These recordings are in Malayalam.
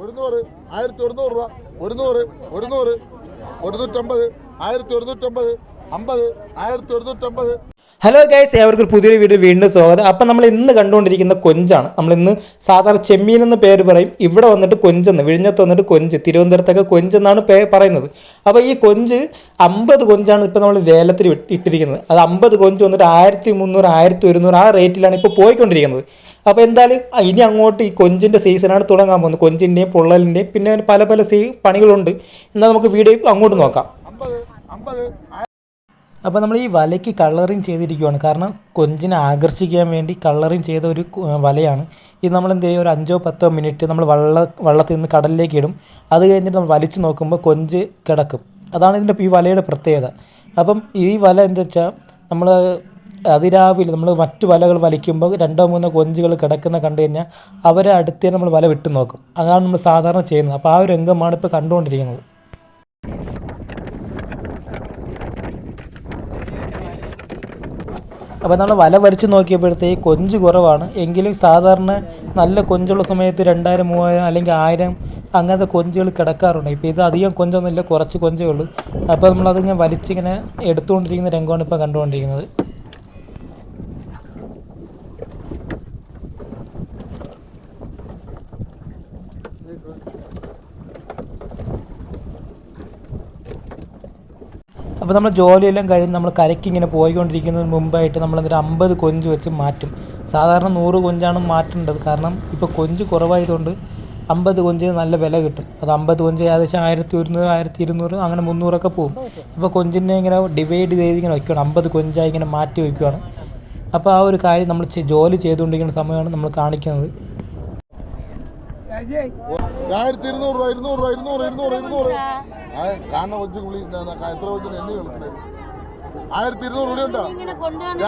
ഒരുന്നൂറ് ആയിരത്തി ഒരുന്നൂറ് രൂപ. ഒരുന്നൂറ് ഒരുന്നൂറ് ഒരുന്നൂറ്റമ്പത് ആയിരത്തി ഒരുന്നൂറ്റമ്പത് അമ്പത് ആയിരത്തി ഒരുന്നൂറ്റമ്പത്. ഹലോ ഗൈസ് ഏവർക്കും പുതിയൊരു വീഡിയോ വീണ്ടും സ്വാഗതം. അപ്പം നമ്മൾ ഇന്ന് കണ്ടുകൊണ്ടിരിക്കുന്ന കൊഞ്ചാണ്. നമ്മൾ ഇന്ന് സാധാരണ ചെമ്മീൻ എന്ന് പേര് പറയും. ഇവിടെ വന്നിട്ട് കൊഞ്ചെന്ന് വിഴിഞ്ഞത്ത് വന്നിട്ട് കൊഞ്ച് തിരുവനന്തപുരത്തൊക്കെ കൊഞ്ചെന്നാണ് പേ പറയുന്നത്. അപ്പോൾ ഈ കൊഞ്ച് അമ്പത് കൊഞ്ചാണ് ഇപ്പോൾ നമ്മൾ ലേലത്തിൽ വിട്ട് ഇട്ടിരിക്കുന്നത്. അത് അമ്പത് കൊഞ്ച് വന്നിട്ട് ആയിരത്തി മുന്നൂറ് ആയിരത്തി ഒരുന്നൂറ് ആ റേറ്റിലാണ് ഇപ്പോൾ പോയിക്കൊണ്ടിരിക്കുന്നത്. അപ്പോൾ എന്തായാലും ഇനി അങ്ങോട്ട് ഈ കൊഞ്ചിന്റെ സീസണാണ് തുടങ്ങാൻ പോകുന്നത്. കൊഞ്ചിന്റെയും പൊള്ളലിന്റെയും പിന്നെ പല പല സീ പണികളുണ്ട്. എന്നാൽ നമുക്ക് വീഡിയോ അങ്ങോട്ട് നോക്കാം. അപ്പോൾ നമ്മൾ ഈ വലയ്ക്ക് കളറിങ് ചെയ്തിരിക്കുകയാണ് കാരണം കൊഞ്ചിനെ ആകർഷിക്കാൻ വേണ്ടി കളറിങ് ചെയ്ത ഒരു വലയാണ്. ഇത് നമ്മൾ എന്ത് ചെയ്യും ഒരു അഞ്ചോ പത്തോ മിനിറ്റ് നമ്മൾ വള്ള വള്ളത്തിൽ നിന്ന് കടലിലേക്ക് ഇടും. അത് കഴിഞ്ഞിട്ട് നമ്മൾ വലിച്ചു നോക്കുമ്പോൾ കൊഞ്ച് കിടക്കും. അതാണ് ഇതിന്റെ ഈ വലയുടെ പ്രത്യേകത. അപ്പം ഈ വല എന്താ വെച്ചാൽ നമ്മൾ അതിരാവിലെ നമ്മൾ മറ്റു വലകൾ വലിക്കുമ്പോൾ രണ്ടോ മൂന്നോ കൊഞ്ചുകൾ കിടക്കുന്ന കണ്ടു കഴിഞ്ഞാൽ അവരെ അടുത്തേ നമ്മൾ വല വിട്ടു നോക്കും അതാണ് നമ്മൾ സാധാരണ ചെയ്യുന്നത്. അപ്പോൾ ആ ഒരു രംഗമാണ് ഇപ്പോൾ കണ്ടുകൊണ്ടിരിക്കുന്നത്. അപ്പോൾ നമ്മൾ വല വരച്ച് നോക്കിയപ്പോഴത്തേക്ക് കൊഞ്ച് കുറവാണ്. എങ്കിലും സാധാരണ നല്ല കൊഞ്ചുള്ള സമയത്ത് രണ്ടായിരം മൂവായിരം അല്ലെങ്കിൽ ആയിരം അങ്ങനത്തെ കൊഞ്ചുകൾ കിടക്കാറുണ്ട്. ഇപ്പോൾ ഇത് അധികം കൊഞ്ചൊന്നുമില്ല കുറച്ച് കൊഞ്ചേ ഉള്ളൂ. അപ്പോൾ നമ്മളതിങ്ങനെ വലിച്ചിങ്ങനെ എടുത്തുകൊണ്ടിരിക്കുന്ന രംഗമാണ് ഇപ്പോൾ കണ്ടുകൊണ്ടിരിക്കുന്നത്. അപ്പോൾ നമ്മൾ ജോലിയെല്ലാം കഴിഞ്ഞ് നമ്മൾ കരയ്ക്ക് ഇങ്ങനെ പോയിക്കൊണ്ടിരിക്കുന്നതിന് മുമ്പായിട്ട് നമ്മൾ എന്നിട്ട് അമ്പത് കൊഞ്ച് വെച്ച് മാറ്റും. സാധാരണ നൂറ് കൊഞ്ചാണ് മാറ്റേണ്ടത്. കാരണം ഇപ്പോൾ കൊഞ്ച് കുറവായതുകൊണ്ട് അമ്പത് കൊഞ്ചിന് നല്ല വില കിട്ടും. അത് അമ്പത് കൊഞ്ച് ഏകദേശം ആയിരത്തി ഒരുന്നൂറ് ആയിരത്തി ഇരുന്നൂറ് അങ്ങനെ മുന്നൂറൊക്കെ പോകും. അപ്പോൾ കൊഞ്ചിനെ ഇങ്ങനെ ഡിവൈഡ് ചെയ്ത് ഇങ്ങനെ വയ്ക്കുകയാണ് അമ്പത് കൊഞ്ചായി ഇങ്ങനെ മാറ്റി വയ്ക്കുകയാണ് അപ്പോൾ ആ ഒരു കാര്യം നമ്മൾ ജോലി ചെയ്തുകൊണ്ടിരിക്കുന്ന സമയമാണ് നമ്മൾ കാണിക്കുന്നത്. ആയിരത്തി ഇരുന്നൂറ് രൂപ ഇരുന്നൂറ് രൂപ ഇരുന്നൂറ് ഇരുന്നൂറ് ഇരുന്നൂറ് കാണുന്ന കൊച്ചു കുളി എത്ര കൊച്ചിന് എണ്ണി കളിക്കണേ ആയിരത്തി ഇരുന്നൂറ് രൂപ ഉണ്ടോ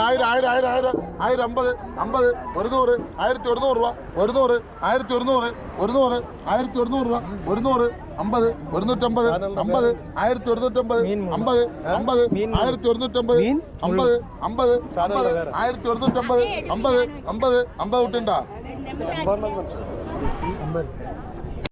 ആയിരം ആയിരം ആയിരം ആയിരം ആയിരം അമ്പത് അമ്പത് ഒരുന്നൂറ് ആയിരത്തി ഒരുന്നൂറ് രൂപ ഒരുന്നൂറ് ആയിരത്തി ഒരുന്നൂറ് ഒരുന്നൂറ് ആയിരത്തി ഒരുന്നൂറ് രൂപ ഒരുന്നൂറ് അമ്പത് ഒരുന്നൂറ്റമ്പത് അമ്പത് ആയിരത്തി ഒരുന്നൂറ്റമ്പത് അമ്പത് അമ്പത് ആയിരത്തി ഒരുന്നൂറ്റമ്പത് അമ്പത് അമ്പത് അമ്പത് ആയിരത്തി ഒരുന്നൂറ്റമ്പത് അമ്പത് അമ്പത് അമ്പത് വിട്ടുണ്ടോ અંબર.